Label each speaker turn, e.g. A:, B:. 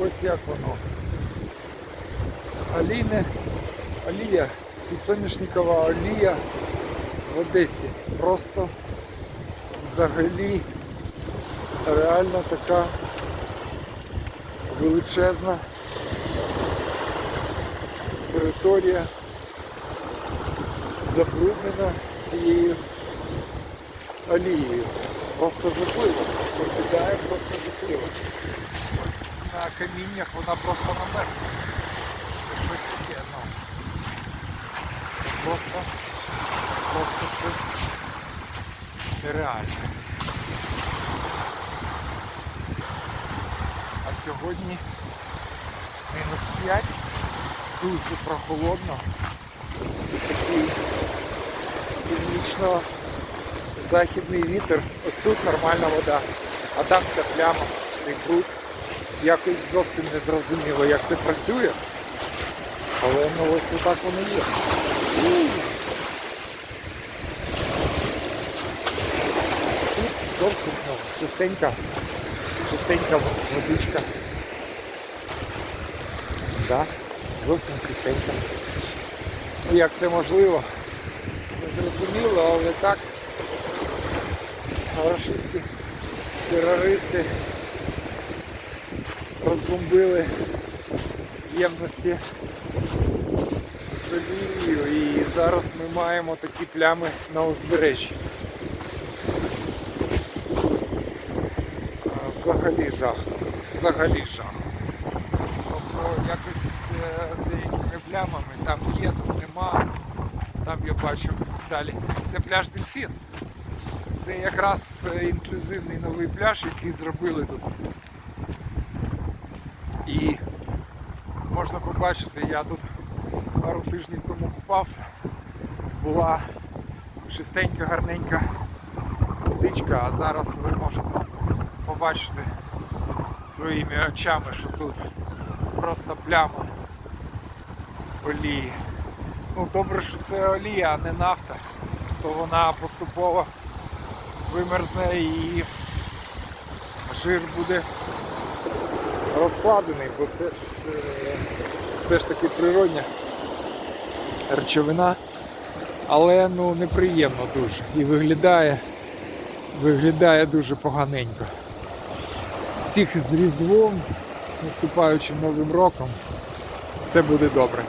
A: ось як воно. Олійне, олія, підсоняшникова олія в Одесі. Просто взагалі реально така величезна територія забруднена цією олією. Просто жахливо. Виглядає просто жахливо. На каміннях вона просто намерзла. Це щось таке, ну. Просто, просто щось нереальне. А сьогодні мінус 5, дуже прохолодно. Такий північно-західний вітер. Ось тут нормальна вода. А там ця пляма, цей бруд. Якось зовсім не зрозуміло, як це працює. Але ну ось отак воно є. Тут зовсім ну, чистенька, чистенька водичка. Да, зовсім чистенька. Ну, Як це можливо? Не зрозуміло, але так рашистські терористи розбомбили ємності з олією і зараз ми маємо такі плями на узбережжі. Взагалі жах. Взагалі жах. Тобто якось е, деякими плямами там є, тут нема. Там я бачу далі. Це пляж Дельфін. Це якраз е, інклюзивний новий пляж, який зробили тут. І можна побачити, я тут пару тижнів тому купався. Була чистенька, гарненька водичка, а зараз ви можете побачити своїми очами, що тут просто пляма олії. Ну добре, що це олія, а не нафта, то вона поступово вимерзне і жир буде розкладений, бо це ж е, все ж таки природня речовина, але ну неприємно дуже і виглядає, виглядає дуже поганенько. Всіх з Різдвом, наступаючим Новим роком, все буде добре.